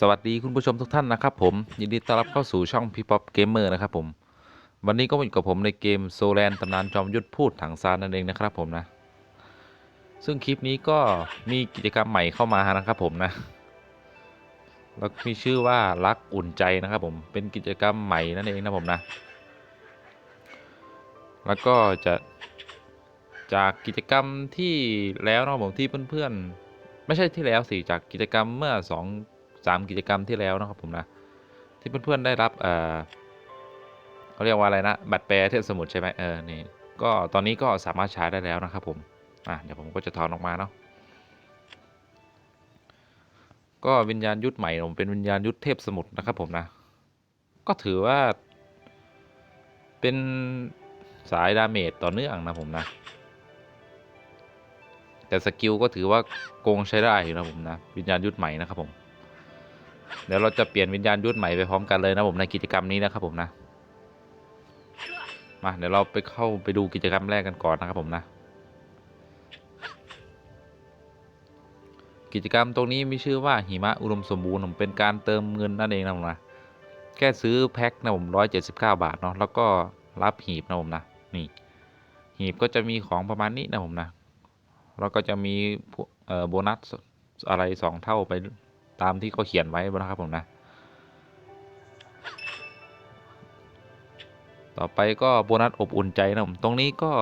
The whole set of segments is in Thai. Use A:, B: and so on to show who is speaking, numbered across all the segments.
A: สวัสดีคุณผู้ชมทุกท่านนะครับผมยินดีต้อนรับเข้าสู่ช่องพี่ป๊อปเกมเมอร์นะครับผมวันนี้ก็มาอยู่กับผมในเกมโซแลนตำนานจอมยุทธพูดถังซานนั่นเองนะครับผมนะ ซึ่งคลิปนี้ก็มีกิจกรรมใหม่เข้ามานะครับผมนะแล้วมีชื่อว่ารักอุ่นใจนะครับผมเป็นกิจกรรมใหม่นั่นเองนะผมนะ แล้วก็จะจากกิจกรรมที่แล้วนะครับผมที่เพื่อนๆไม่ใช่ที่แล้วสิจากกิจกรรมเมื่อส องสามกิจกรรมที่แล้วนะครับผมนะที่เพื่อนๆได้รับเออเขาเรียกว่าอะไรนะบัตรแปลเทพสมุทรใช่ไหมเออนี่ก็ตอนนี้ก็สามารถใช้ได้แล้วนะครับผมอะเดี๋ยวผมก็จะถอนออกมาเนาะก็วิญญาณยุทธใหม่ผมเป็นวิญญาณยุทธเทพสมุทรนะครับผมนะ ก็ถือว่า เป็นสายดาเมจต่อเนื่องนะผมนะ แต่สกิลก็ถือว่าโกงใช้ได้อยู่นะผมนะ วิญญาณยุทธใหม่นะครับผม เดี๋ยวเราจะเปลี่ยนวิญญาณยุทธใหม่ไปพร้อมกันเลยนะผมในกิจกรรมนี้นะครับผมนะ มาเดี๋ยวเราไปเข้าไปดูกิจกรรมแรกกันก่อนนะครับผมนะ กิจกรรมตรงนี้มีชื่อว่าหิมะอุดมสมบูรณ์ผมเป็นการเติมเงินนั่นเองนะผมนะ แค่ซื้อแพ็คนะผมร้อยเจ็ดสิบเก้าบาทเนาะแล้วก็รับหีบนะผมนะนี่หีบก็จะมีของประมาณนี้นะผมนะ แล้วก็จะมีโบนัสอะไรสองเท่าไป ตามที่เขาเขียนไว้นะครับผมนะ ต่อไปก็โบนัสอบอุ่นใจนะผมตรงนี้ก็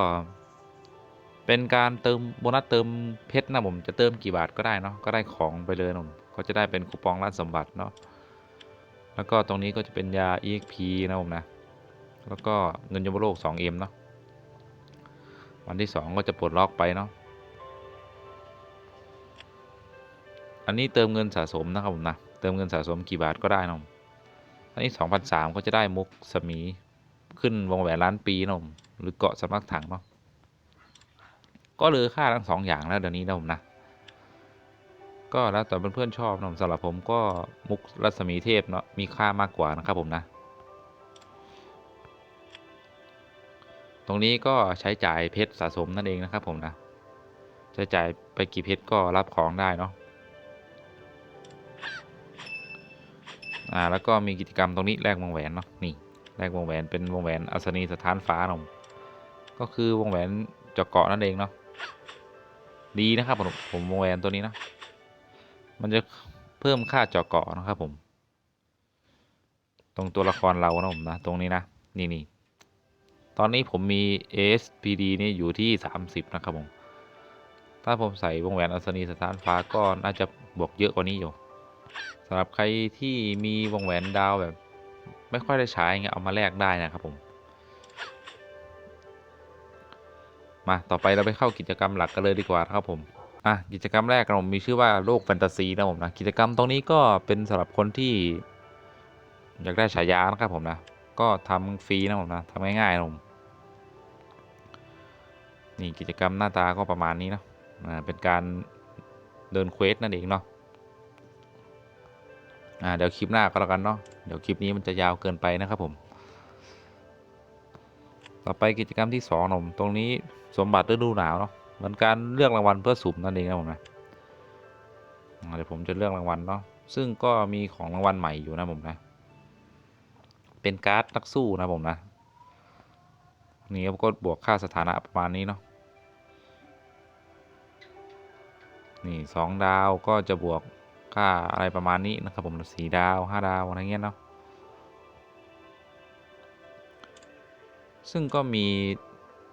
A: เป็นการเติมโบนัสเติมเพชรนะผมจะเติมกี่บาทก็ได้เนาะก็ได้ของไปเลยนะผมก็จะได้เป็นคูปองร้านสมบัติเนาะแล้วก็ตรงนี้ก็จะเป็นยา EXP นะผมนะ แล้วก็เงินยมโลก 2M เนาะวันที่ 2 ก็จะปลดล็อกไปเนาะ อันนี้เติมเงินสะสมนะครับผมนะเติมเงินสะสมกี่บาทก็ได้นมอันนี้ 2,003ก็จะได้มุกสมีขึ้นวงแหวนล้านปีนะผมหรือเกาะสำนักถังเนาะก็เลยค่าทั้งสองอย่างแล้วเดี๋ยวนี้นะผมนะก็แล้วแต่เพื่อนๆชอบนะผมสำหรับผมก็มุกรัศมีเทพเนาะมีค่ามากกว่านะครับผมนะ ตรงนี้ก็ใช้จ่ายเพชรสะสมนั่นเองนะครับผมนะใช้จ่ายไปกี่เพชรก็รับของได้เนาะ อ่าแล้วก็มีกิจกรรมตรงนี้แลกวงแหวนเนาะนี่แลกวงแหวนเป็นวงแหวนอัศนีสถานฟ้าเนาะก็คือวงแหวนเจาะเกาะนั่นเองเนาะดีนะครับผมผมวงแหวนตัวนี้นะมันจะเพิ่มค่าเจาะเกาะนะครับผม ตรงตัวละครเรานะผมนะตรงนี้นะนี่นี่ตอนนี้ผมมี ASPD นี่อยู่ที่ 30 นะครับผม ถ้าผมใส่วงแหวนอัศนีสถานฟ้าก็น่าจะบวกเยอะกว่านี้อยู่ สำหรับใครที่มีวงแหวนดาวแบบ ไม่ค่อยได้ใช้เงี้ยเอามาแลกได้นะครับผม มาต่อไปเราไปเข้ากิจกรรมหลักกันเลยดีกว่าครับผมอะกิจกรรมแรกของผมมีชื่อว่าโลกแฟนตาซีนะผมนะกิจกรรมตรงนี้ก็เป็นสำหรับคนที่ อยากได้ฉายานะครับผมนะก็ทำฟรีนะผมนะทำง่ายๆนะผมนี่กิจกรรมหน้าตาก็ประมาณนี้เนาะอ่าเป็นการเดินเควสนั่นเองเนาะ อ่าเดี๋ยวคลิปหน้าก็แล้วกันเนาะเดี๋ยวคลิปนี้มันจะยาวเกินไปนะครับผม ต่อไปกิจกรรมที่สองนะผมตรงนี้สมบัติฤดูหนาวเนาะเหมือนการเลือกรางวัลเพื่อสุ่มนั่นเองนะผมนะเดี๋ยวผมจะเลือกรางวัลเนาะซึ่งก็มีของรางวัลใหม่อยู่นะผมนะ เป็นการ์ดนักสู้นะผมนะนี่ก็บวกค่าสถานะประมาณนี้เนาะนี่สองดาวก็จะบวก ค่าอะไรประมาณนี้นะครับผมสี่ดาวห้าดาวอะไรเงี้ยเนาะซึ่งก็มี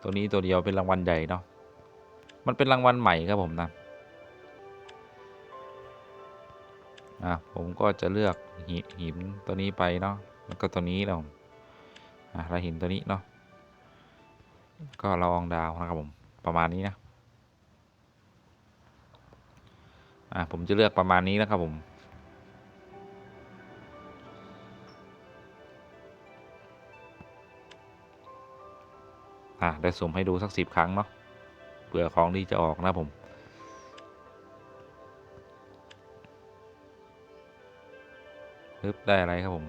A: ตัวนี้ตัวเดียวเป็นรางวัลใหญ่เนาะมันเป็นรางวัลใหม่ครับผมนะอะผมก็จะเลือกหิหินตัวนี้ไปเนาะแล้วก็ตัวนี้เราอะเราหินตัวนี้เนาะก็ลองดาวนะครับผมประมาณนี้นะ อะผมจะเลือกประมาณนี้นะครับผม อะได้สุ่มให้ดูสักสิบครั้งเนาะเผื่อของดีจะออกนะผมปึ๊บได้อะไรครับผม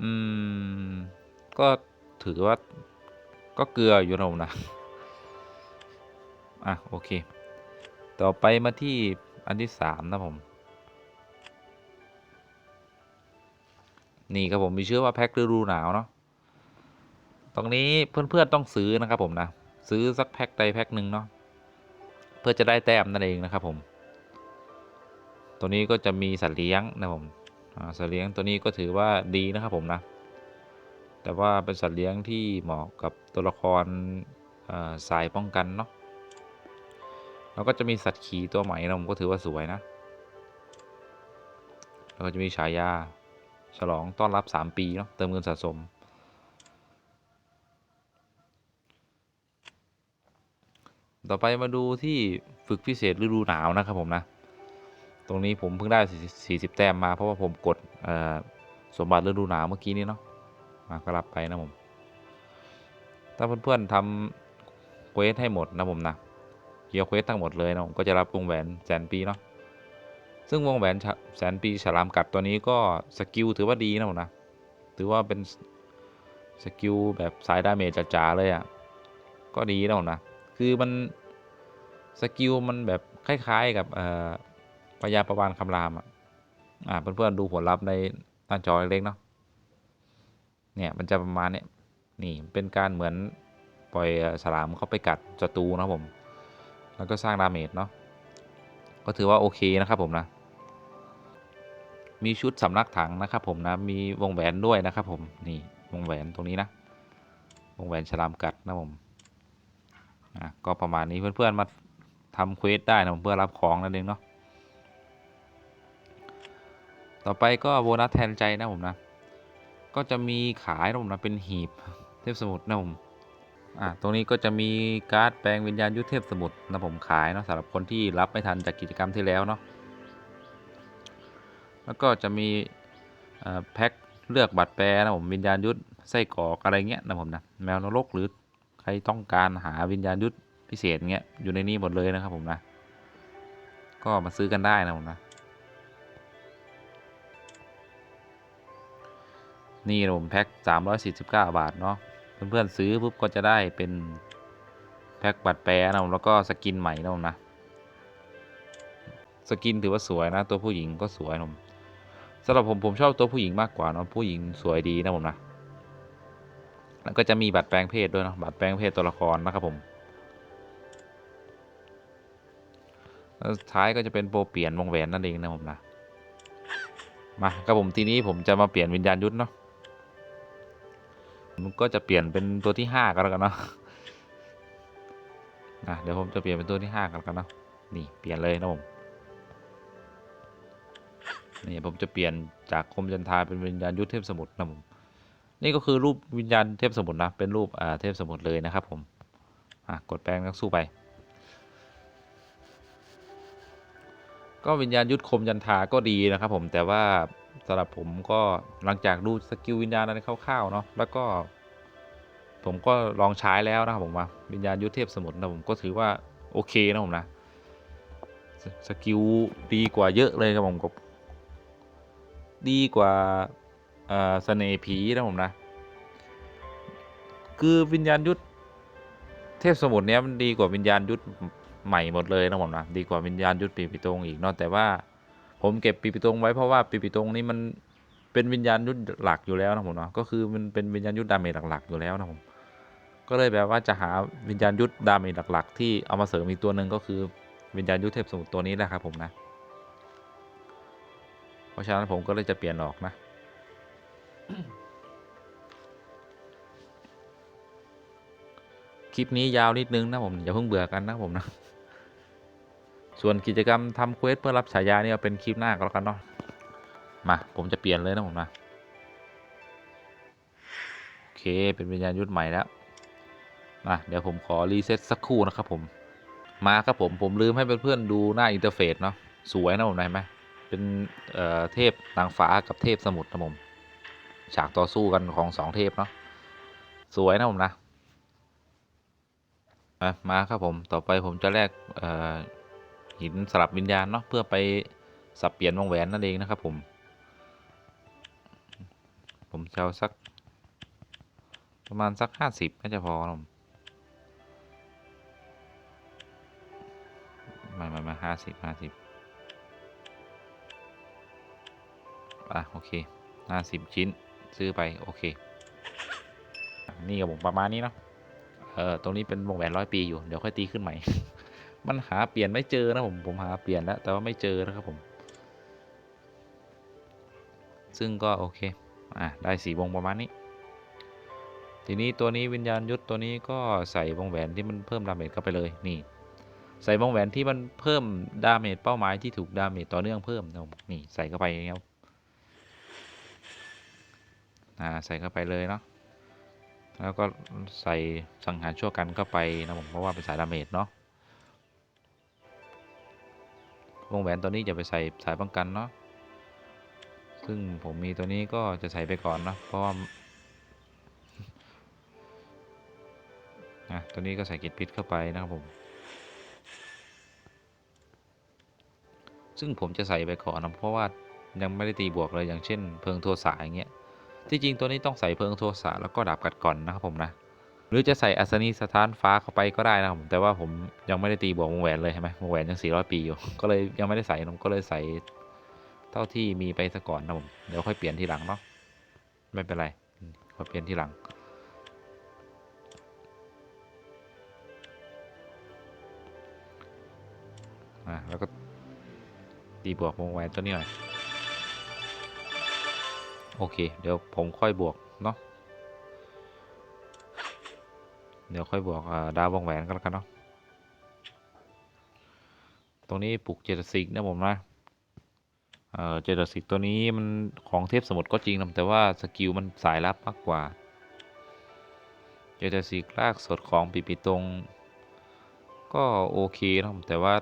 A: อืม ก็ถือว่าก็เกลืออยู่นะผมนะ อะ โอเค ต่อไปมาที่อันที่สามนะผม นี่ครับผมมีชื่อว่าแพ็คฤดูหนาวเนาะ ตรงนี้เพื่อนๆต้องซื้อนะครับผมนะ ซื้อสักแพ็คใดแพ็คหนึ่งเนาะ เพื่อจะได้แต้มนั่นเองนะครับผม ตัวนี้ก็จะมีสัตว์เลี้ยงนะผมสัตว์เลี้ยงตัวนี้ก็ถือว่าดีนะครับผมนะ แต่ว่าเป็นสัตว์เลี้ยงที่เหมาะกับตัวละครสายป้องกันเนาะ แล้วก็จะมีสัตว์ขี่ตัวใหม่นะผมก็ถือว่าสวยนะ แล้วก็จะมีฉายา ฉลองต้อนรับ 3 ปีเนาะเติมเงินสะสม ต่อไปมาดูที่ฝึกพิเศษฤดูหนาวนะครับผมนะ ตรงนี้ผมเพิ่งได้ 40 แต้มมาเพราะว่าผมกดสมบัติฤดูหนาวเมื่อกี้นี้เนาะมาก็รับไปนะผม ถ้าเพื่อนๆทำเควสให้หมดนะผมนะ เกียวเควสทั้งหมดเลยนะผมก็จะรับวงแหวนแสนปีเนาะซึ่งวงแหวนแสนปีฉลามกัดตัวนี้ก็สกิลถือว่าดีนะผมนะถือว่าเป็นสกิลแบบสายดาเมจจ๋าเลยอะ่ะก็ดีนะผมนะคือมันสกิลมันแบบคล้ายๆกับอ่อพยาประวานคำรามอะอะเพื่อนๆดูผลลัพธ์ในหน้าจอเล็กๆเนาะเนี่ยมันจะประมาณเนี้ยนี่เป็นการเหมือนปล่อยฉลามเข้าไปกัดศัตรูนะผม แล้วก็สร้างดาเมจเนาะก็ถือว่าโอเคนะครับผมนะมีชุดสำนักถังนะครับผมนะมีวงแหวนด้วยนะครับผมนี่วงแหวนตรงนี้นะ วงแหวนฉลามกัดนะผมอะก็ประมาณนี้เพื่อนๆมาทำเควสได้นะผมเพื่อรับของนั่นเองเนาะต่อไปก็โบนัสแทนใจนะผมนะ ก็จะมีขายนะผมนะเป็นหีบเทพสมุทรนะผม อะตรงนี้ก็จะมีการ์ดแปลงวิญญาณยุทธเทพสมุทรนะผมขายเนาะสำหรับคนที่รับไม่ทันจากกิจกรรมที่แล้วเนาะแล้วก็จะมีแพ็คเลือกบัตรแปรนะผมวิญญาณยุทธไส้กรอกอะไรเงี้ยนะผมนะแมวนรกหรือใครต้องการหาวิญญาณยุทธพิเศษเงี้ยอยู่ในนี้หมดเลยนะครับผมนะก็มาซื้อกันได้นะผมนะนี่นะผมแพ็ค349 บาทเนาะ เพื่อนๆซื้อปุ๊บก็จะได้เป็นแพ็คบัตรแปรนะผมแล้วก็สกินใหม่นะผมนะสกินถือว่าสวยนะ ตัวผู้หญิงก็สวยนะผมสำหรับผมผมชอบตัวผู้หญิงมากกว่าเนาะผู้หญิงสวยดีนะผมนะแล้วก็จะมีบัตรแปลงเพศด้วยเนาะบัตรแปลงเพศตัวละครนะครับผมแล้วท้ายก็จะเป็นโปรเปลี่ยนวงแหวนนั่นเองนะผมนะมาครับผมทีนี้ผมจะมาเปลี่ยนวิญญาณยุทธเนาะ มันก็จะเปลี่ยนเป็นตัวที่ห้าก็แล้วกันเนาะนะเดี๋ยวผมจะเปลี่ยนเป็นตัวที่ห้ากันแล้วกันเนาะนี่เปลี่ยนเลยนะผมนี่ผมจะเปลี่ยนจากคมจันทาเป็นวิญญาณยุทธเทพสมุทรนะผมนี่ก็คือรูปวิญญาณเทพสมุทรนะเป็นรูปอ่าเทพสมุทรเลยนะครับผมอะกดแปลงนักสู้ไป ก็วิญญาณยุทธคมยันทาก็ดีนะครับผมแต่ว่า สำหรับผมก็หลังจากดูสกิลวิญญาณอะไรคร่าวๆเนาะแล้วก็ ผมก็ลองใช้แล้วนะครับผมว่าวิญญาณยุทธเทพสมุทรนะผมก็ถือว่าโอเคนะผมนะสสกิลดีกว่าเยอะเลยครับผมกับดีกว่าเอ่อเสน่ห์ผีนะผมนะ คือวิญญาณยุทธเทพสมุทรเนี้ยมันดีกว่าวิญญาณยุทธใหม่หมดเลยนะผมนะดีกว่าวิญญาณยุทธปีปิตรงอีกเนาะแต่ว่า ผมเก็บปีปิตงไว้เพราะว่าปีปิตงนี้มันเป็นวิญญาณยุทธหลักอยู่แล้วนะผมเนาะก็คือมันเป็นวิญญาณยุทธดาเมจหลักๆอยู่แล้วนะผมก็เลยแบบว่าจะหาวิญญาณยุทธดาเมจหลักๆ ที่เอามาเสริมอีกตัวหนึ่งก็คือวิญญาณยุทธเทพสมุทรตัวนี้แหละครับผมนะ เพราะฉะนั้นผมก็เลยจะเปลี่ยนออกนะคลิปนี้ยาวนิดนึงนะผมอย่าเพิ่งเบื่อกันนะผมนะ ส่วนกิจกรรมทำเควสเพื่อรับฉายาเนี่เอาเป็นคลิปหน้าก็แล้วกันเนาะมาผมจะเปลี่ยนเลยนะผมนะโอเคเป็นวิญญาณยุทธใหม่แล้วมาเดี๋ยวผมขอรีเซ็ตสักครู่นะครับผมมาครับผมผมลืมให้เพื่อนๆดูหน้าอินเทอร์เฟซเนาะสวยนะผมเห็นไหมเป็นเอ่อเทพนางฟ้ากับเทพสมุทรนะผมฉากต่อสู้กันของสองเทพเนาะสวยนะผมนะมามาครับผมต่อไปผมจะแลกเอ่อ หินสลับวิญญาณเนาะเพื่อไปสับเปลี่ยนวงแหวนนั่นเองนะครับ ผม ผมจะเอาสัก ประมาณสักห้าสิบน่าจะพอนะผมม่ไม่ไม่ห้าสิบห้าสิบอะ โอเคห้าสิบชิ้นซื้อไป โอเค นี่กับผมประมาณนี้เนาะเออตรงนี้เป็นวงแหวนร้อยปีอยู่ เดี๋ยวค่อยตีขึ้นใหม่ มันหาเปลี่ยนไม่เจอนะผมผมหาเปลี่ยนแล้ว แต่ว่าไม่เจอนะครับผม ซึ่งก็โอเคอะได้สีวงประมาณนี้ ทีนี้ตัวนี้วิญญาณยุทธตัวนี้ก็ใส่วงแหวนที่มันเพิ่มดาเมจเข้าไปเลยนี่ ใส่วงแหวนที่มันเพิ่มดาเมจเป้าหมายที่ถูกดาเมจต่อเนื่องเพิ่มนะผมนี่ใส่เข้าไปอย่างเงี้ยครับอ่าใส่เข้าไปเลยเนาะแล้วก็ใส่สังหารชั่วกันเข้าไปนะผมเพราะว่าเป็นสายดาเมจเนาะ วงแหวนตัวนี้จะไปใส่สายป้องกันเนาะซึ่งผมมีตัวนี้ก็จะใส่ไปก่อนเนาะเพราะว่าอะตัวนี้ก็ใส่กิจพิษเข้าไปนะครับผม ซึ่งผมจะใส่ไปก่อนนะเพราะว่ายังไม่ได้ตีบวกเลยอย่างเช่น เพลิงโทสะอย่างเงี้ยที่จริงตัวนี้ต้องใส่เพลิงโทสะแล้วก็ดาบกัดก่อนนะครับผมนะ หรือจะใส่อัศนีสถานฟ้าเข้าไปก็ได้นะครับผมแต่ว่าผมยังไม่ได้ตีบวกวงแหวนเลยใช่ไหมวงแหวนยัง400ปีอยู่ ก็เลยยังไม่ได้ใส่ผมก็เลยใส่เท่าที่มีไปซะก่อนนะผมเดี๋ยวค่อยเปลี่ยนทีหลังเนาะไม่เป็นไรค่อยเปลี่ยนทีหลังอะแล้วก็ตีบวกวงแหวนตัวนี้หน่อยโอเค เดี๋ยวผมค่อยบวก เดี๋ยวค่อยบวกดาววงแหวนก็แล้วกันเนาะ ตรงนี้ปลุกเจตสิกนะผมนะเจตสิกตัวนี้มันของเทพสมุทรก็จริงนะแต่ว่าสกิลมันสายลับมากกว่า เจตสิกลากสดของปีปีตรง ก็โอเคนะแต่ว่า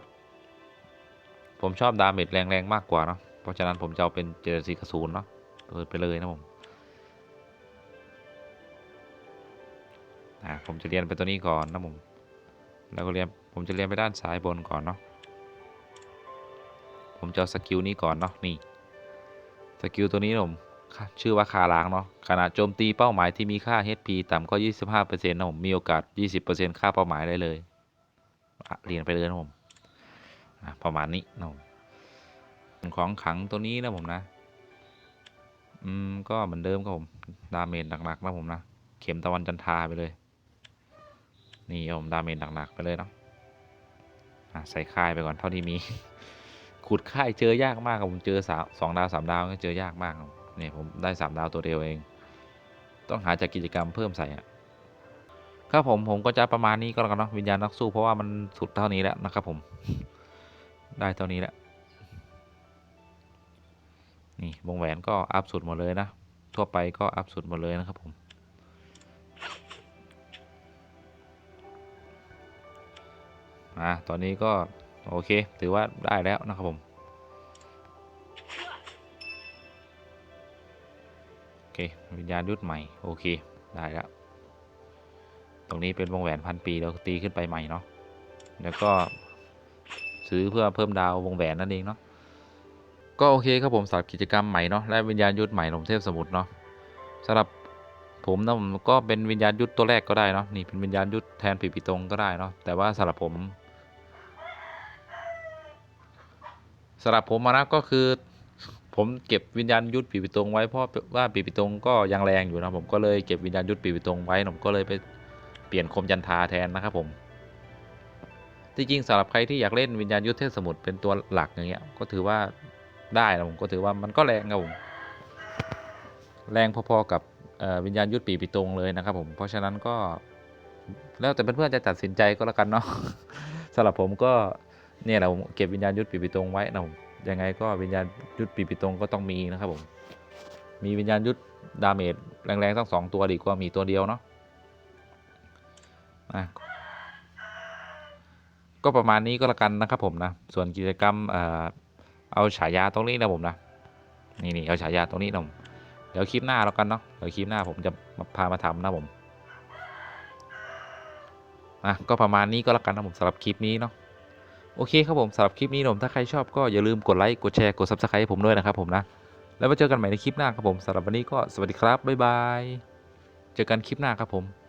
A: ผมชอบดาเมจแรงๆมากกว่าเนาะ เพราะฉะนั้นผมจะเอาเป็นเจตสิกกระสูนเนาะเปิดไปเลยนะผม อ่าผมจะเรียนไปตัวนี้ก่อนนะผมแล้วก็เรียนผมจะเรียนไปด้านซ้ายบนก่อนเนาะผมจะสกิลนี้ก่อนเนาะนี่สกิลตัวนี้นะผมชื่อว่าคาล้างเนาะขณะโจมตีเป้าหมายที่มีค่า HP ต่ำกว่า25%นะผมมีโอกาส 20%ค่าเป้าหมายได้เลยเรียนไปเลยนะผมะประมาณนี้นะผมของขังตัวนี้นะผมนะ อืม ก็เหมือนเดิมครับผม ดาเมจหนักๆนะผมนะ เข็มตะวันจันทาไปเลย นี่ผมดาเมจหนักๆไปเลยเนาะะใส่ค่ายไปก่อนเท่าที่มี ขุดค่ายเจอยากมากครับผมเจอสาสองดาวสามดาวก็เจอยากมากครับเนี่ยผมได้สามดาวตัวเดียวเอง ต้องหาจากกิจกรรมเพิ่มใส่อะครับผมผมก็จะประมาณนี้ก็แล้วกันเนาะวิญญาณนักสู้เพราะว่ามันสุดเท่านี้แล้วนะครับผม ได้เท่านี้แล้วนี่วงแหวนก็อัพสุดหมดเลยนะทั่วไปก็อัพสุดหมดเลยนะครับผม อ่าตอนนี้ก็โอเค ถือว่าได้แล้วนะครับผม โอเค วิญญาณยุทธใหม่ โอเค ได้แล้ว ตรงนี้เป็นวงแหวนพันปีเราตีขึ้นไปใหม่เนาะ แล้วก็ซื้อเพื่อเพิ่มดาววงแหวนนั่นเองเนาะ ก็โอเคครับผมสำหรับกิจกรรมใหม่เนาะ และวิญญาณยุทธใหม่ของเทพสมุทรเนาะสำหรับผมนะผมก็เป็นวิญญาณยุทธตัวแรกก็ได้เนาะนี่เป็นวิญญาณยุทธแทนปีปีตรงก็ได้เนาะแต่ว่าสำหรับผม สำหรับผมนะก็คือ ผมเก็บวิญญาณยุทธปีปิตรงไว้เพราะว่าปีปิตรงก็ยังแรงอยู่นะผมก็เลยเก็บวิญญาณยุทธปีปิตรงไว้ผมก็เลยไปเปลี่ยนคมจันทาแทนนะครับผมที่จริงสำหรับใครที่อยากเล่นวิญญาณยุทธเทพสมุทรเป็นตัวหลักอย่างเงี้ยก็ถือว่าได้นะผมก็ถือว่ามันก็แรงครับผมแรงพอๆกับวิญญาณยุทธปีปิตรงเลยนะครับผมเพราะฉะนั้นก็แล้วแต่เพื่อนๆจะตัดสินใจก็แล้วกันเนาะสำหรับผมก็ เนี่ยแหละผมเก็บวิญญาณยุทธปีปิตรงไว้นะผมยังไงก็วิญญาณยุทธปีปิตรงก็ต้องมีนะครับผมมีวิญญาณยุทธดาเมจแรงๆทั้งสองตัวดีกว่ามีตัวเดียวเนาะะก็ประมาณนี้ก็แล้วกันนะครับผมนะส่วนกิจกรรมเอาฉายาตรงนี้นะผมนะนี่นี่เอาฉายาตรงนี้นะผมเดี๋ยวคลิปหน้าแล้วกันเนาะเดี๋ยวคลิปหน้าผมจะมาพามาทำนะผมอะก็ประมาณนี้ก็แล้วกันนะผมสำหรับคลิปนี้เนาะ โอเคครับผมสำหรับคลิปนี้ผมถ้าใครชอบก็อย่าลืมกดไลค์กดแชร์กด subscribe ให้ผมด้วยนะครับผมนะ แล้วมาเจอกันใหม่ในคลิปหน้าครับผมสำหรับวันนี้ก็สวัสดีครับบ๊ายบายเจอกันคลิปหน้าครับผม